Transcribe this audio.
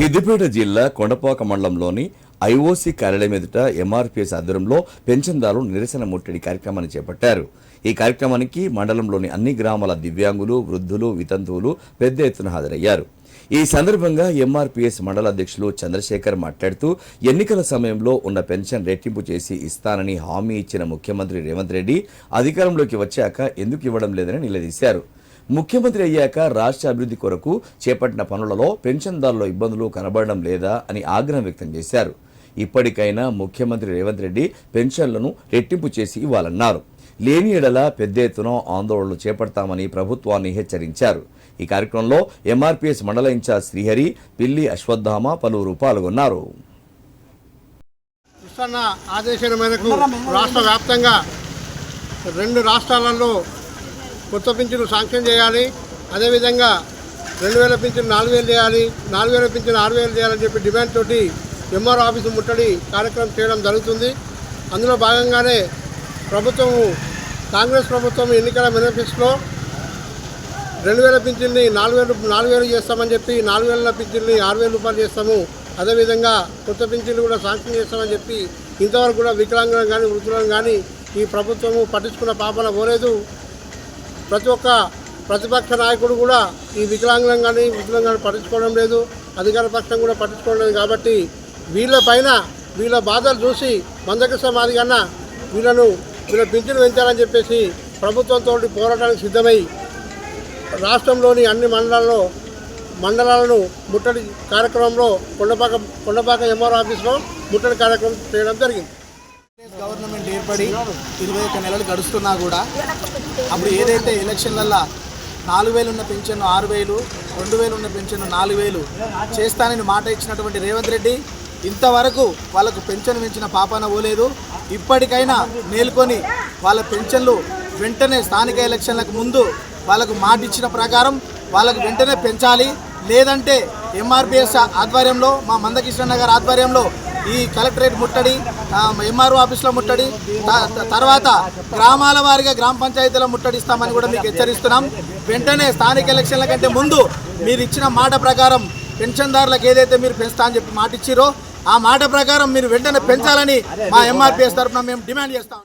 సిద్దిపేట జిల్లా కొండపాక మండలంలోని ఐఓసీ కార్యాలయం ఎదుట ఎంఆర్పిఎస్ ఆధ్వర్యంలో పెన్షన్దారులు నిరసన ముట్టడి కార్యక్రమాన్ని చేపట్టారు. ఈ కార్యక్రమానికి మండలంలోని అన్ని గ్రామాల దివ్యాంగులు వృద్ధులు వితంతువులు పెద్ద ఎత్తున హాజరయ్యారు. ఈ సందర్భంగా ఎంఆర్పిఎస్ మండల అధ్యక్షులు చంద్రశేఖర్ మాట్లాడుతూ ఎన్నికల సమయంలో ఉన్న పెన్షన్ రెట్టింపు చేసి ఇస్తానని హామీ ఇచ్చిన ముఖ్యమంత్రి రేవంత్ రెడ్డి అధికారంలోకి వచ్చాక ఎందుకు ఇవ్వడం లేదని నిలదీశారు. ముఖ్యమంత్రి అయ్యాక రాష్ట్ర అభివృద్ధి కొరకు చేపట్టిన పనులలో పెన్షన్దారుల ఇబ్బందులు కనబడడం లేదా అని ఆగ్రహం వ్యక్తం చేశారు. ఇప్పటికైనా ముఖ్యమంత్రి రేవంత్ రెడ్డి పెన్షన్లను రెట్టింపు చేసి ఇవ్వాలన్నారు. లేని ఎడల పెద్ద ఎత్తున ఆందోళనలు చేపడతామని ప్రభుత్వాన్ని హెచ్చరించారు. ఈ కార్యక్రమంలో ఎంఆర్పీఎస్ మండల ఇన్ఛార్జ్ శ్రీహరి పిల్లి అశ్వత్థామ పలువురు పాల్గొన్నారు. ఆదేశాల మేరకు రాష్ట్ర వ్యాప్తంగా రెండు రాష్ట్రాలలో కొత్త పింఛను శాంక్షన్ చేయాలి. అదేవిధంగా రెండు వేల పింఛను నాలుగు వేలు చేయాలి. నాలుగు వేల పింఛను ఆరు వేలు చేయాలని చెప్పి డిమాండ్ తోటి ఎంఆర్ ఆఫీసు ముట్టడి కార్యక్రమం చేయడం జరుగుతుంది. అందులో భాగంగానే ప్రభుత్వము కాంగ్రెస్ ప్రభుత్వం ఎన్నికల మేనిఫెస్టోలో రెండు వేల పింఛన్ని నాలుగు వేలు నాలుగు వేలు చేస్తామని చెప్పి నాలుగు వేల పింఛన్ని ఆరు వేల రూపాయలు చేస్తాము. అదేవిధంగా కొత్త పింఛన్లు కూడా శాంక్షన్ చేస్తామని చెప్పి ఇంతవరకు కూడా వికలాంగులను కానీ వృద్ధులను కానీ ఈ ప్రభుత్వము పట్టించుకున్న పాపన పోలేదు. ప్రతి ఒక్క ప్రతిపక్ష నాయకుడు కూడా ఈ వికలాంగులను కానీ పట్టించుకోవడం లేదు. అధికార పక్షం కూడా పట్టించుకోవడం లేదు కాబట్టి వీళ్ళ పైన వీళ్ళ బాధలు చూసి మందకృష్ణ మాదిగన్న వీళ్ళను వీళ్ళ పింఛను పెంచాలని చెప్పేసి ప్రభుత్వంతో పోరాటానికి సిద్ధమై రాష్ట్రంలోని అన్ని మండలాల్లో మండలాలను ముట్టడి కార్యక్రమంలో కొండపాక కొండపాక ఎంఆర్ ఆఫీస్లో ముట్టడి కార్యక్రమం చేయడం జరిగింది. గవర్నమెంట్ ఏర్పడి ఇరవై ఒక్క నెలలు గడుస్తున్నా కూడా అప్పుడు ఏదైతే ఎలక్షన్లల్లో నాలుగు వేలు ఉన్న పెన్షన్ ఆరు వేలు రెండు వేలు ఉన్న పెన్షన్ నాలుగు వేలు చేస్తానని మాట ఇచ్చినటువంటి రేవంత్ రెడ్డి ఇంతవరకు వాళ్ళకు పెన్షన్ పెంచిన పాపాన పోలేదు. ఇప్పటికైనా మేల్కొని వాళ్ళ పెన్షన్లు వెంటనే స్థానిక ఎలక్షన్లకు ముందు వాళ్ళకు మాట ఇచ్చిన ప్రకారం వాళ్ళకు వెంటనే పెంచాలి. లేదంటే ఎంఆర్పిఎస్ ఆధ్వర్యంలో మా మందకృష్ణ గారి ఆధ్వర్యంలో ఈ కలెక్టరేట్ ముట్టడి ఎంఆర్ఓ ఆఫీస్లో ముట్టడి త- తర్వాత గ్రామాల వారిగా గ్రామ పంచాయతీలో ముట్టడిస్తామని కూడా మీకు హెచ్చరిస్తున్నాం. వెంటనే స్థానిక ఎలక్షన్ల కంటే ముందు మీరు ఇచ్చిన మాట ప్రకారం పెన్షన్దారులకు ఏదైతే మీరు పెంచుతా అని చెప్పి మాట ఇచ్చిరో ఆ మాట ప్రకారం మీరు వెంటనే పెంచాలని మా ఎంఆర్పిఎస్ తరఫున మేము డిమాండ్ చేస్తాం